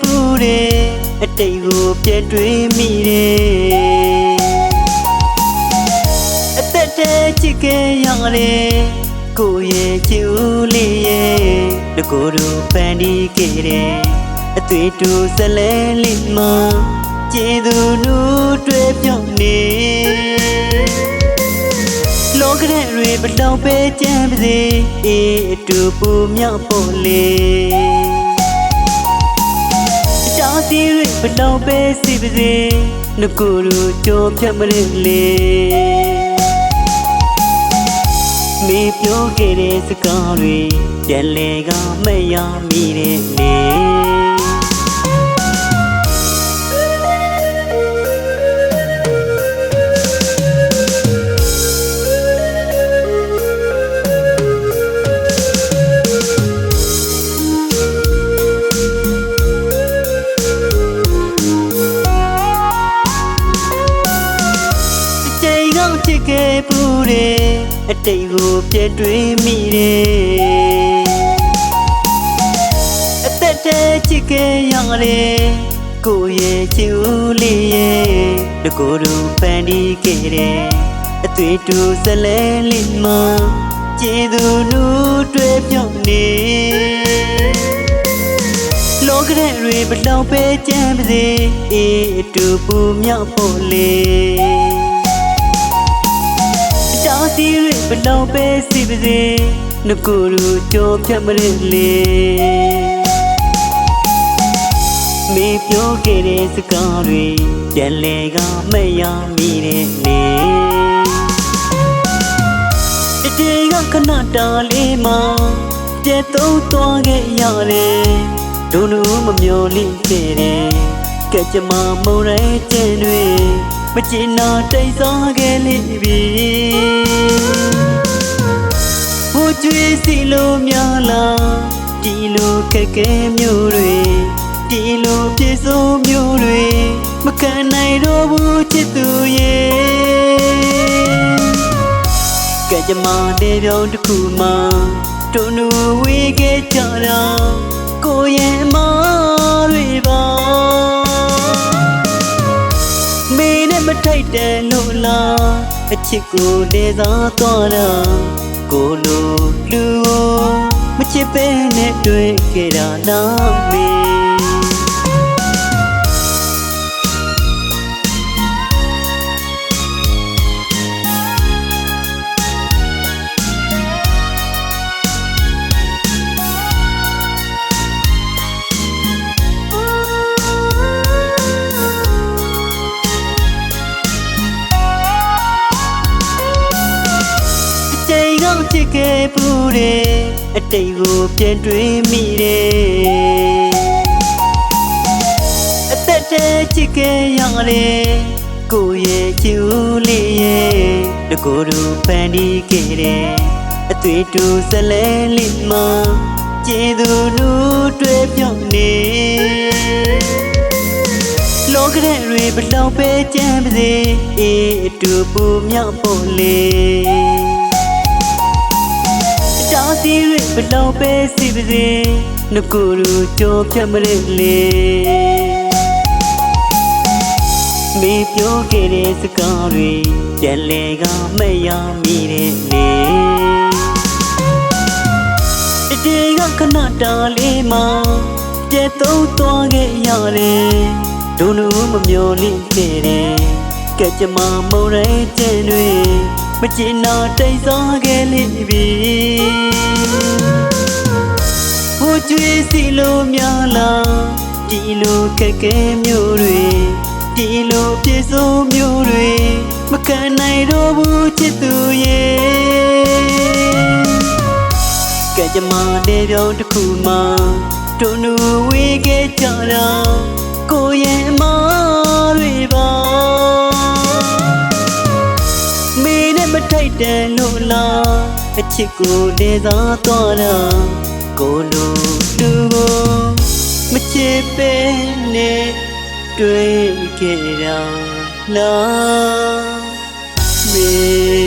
ဘူးတဲ့အတိတ်ကိုပြည့်တွေးမိတယ်အသက်တည်းချစ်ခဲ့ရတယ်ကိုယ့်ရဲ့ချစ်ဦးလေးရဲ့တကိုယ်တို့ပန်ဒီခဲ့တယ်အသွေးတူဇလဲလေးမကျေသူနူးတွေ့ပြုံးနေလောကရဲ့တွေဘလောက်ပဲကြမ်းပါစေအေးအတူပူမြောက်ဖို့လေ လောက်ပဲစီပါစေငကိုလိုကြောဖြတ်မရလေမေပြောခဲ့တဲ့စကားတွေပြန်လေကမရမိတဲ့လေ စ်ခဲ့ပူတယ်အတိတ်ကိုပြည့်တွေးမိတယ်အသက်တည်းချစ်ခဲ့ရတယ်ကိုယ့်ရဲ့ချစ်ဦးလေးရဲ့တကိုယ်တို့ပန်ဒီခဲ့တယ်အသွေးတူဇလဲလေးမကျေသူနူးတွေ့ပြုံးနေလောကရဲ့တွေဘလောက်ပဲကြမ်းပါစေအေးအတူပူမြောက်ဖို့လေတား စီတွေဘလောက်ပဲစီပါစေငကိုယ်တို့ကြောဖြတ်မရလေမေပြောခဲ့တဲ့စကားတွေပြန်လေကမရမိတဲ့လေတတေကခဏတားလေးမှာပြတ်သုံးသွားခဲ့ရတယ်ဒုံတို့မမျော်လင့်ခဲ့တယ်ကဲ့ကြမမုံရဲကျင်တွေ မချင်နာတိတ်စားခဲ့လိမ့်ပြီဟိုကျွေးစီလို့များလားဒီလိုခက်ခဲမျိုးတွေဒီလိုပြေစိုးမျိုးတွေမခံနိုင်တော့ဘူးချစ်သူရဲ့ကဲကြမတဲ့ပြောင်းတစ်ခုမှတွန်းလူဝေးခဲ့ကြတာ တယ်လို့လားအချစ်ကိုနေစားသွားတာကိုလိုလူကိုမချစ်ပဲနဲ့တွေ့ခဲ့တာလားမ ချိန်ကောင်းချစ်ခဲ့ပူတယ်အတိတ်ကိုပြန်တွေးမိတယ်အသက်တည်းချစ်ခဲ့ရတယ်ကိုယ့်ရဲ့ချစ်ဦးလေးရဲ့တကိုယ်တို့ဖန်တီးခဲ့တယ်အသွေးတူဇလဲလေးမကျေသူနူးတွေ့ပြုံးနေလောကရဲ့တွေဘလောက်ပဲကြမ်းပါစေအေးအတူပူမြောက်ဖို့လေ စီတွေဘလောက်ပဲစီပါစေငကိုယ်တို့ကြောဖြတ်မရလေမေပြောခဲ့တဲ့စကားတွေပြန်လေကမရမိတဲ့လေတတေကခဏတားလေးမှာပြတ်သုံးသွားခဲ့ရတယ်ဒုံလူမမျော်လင့်ခဲ့တယ်ကဲ့ကြမမုံရဲကျင်တွေ မချင်နာတိတ်စားခဲ့လိမ့်ပြီဟိုကျွေးစီလို့များလားဒီလိုခက်ခဲမျိုးတွေဒီလိုပြေစိုးမျိုးတွေမခံနိုင်တော့ဘူးချစ်သူရဲ့ကဲကြမတဲ့ပြောင်းတစ်ခုမှတွန်းလူဝေးခဲ့ကြတာကိုရဲ့အမတွေပါ ထိုက်တယ်လို့လားအချစ်ကိုနေစားသွားတာကိုလိုလူကိုမချစ်ပဲနဲ့တွေ့ခဲ့တာလားမင်း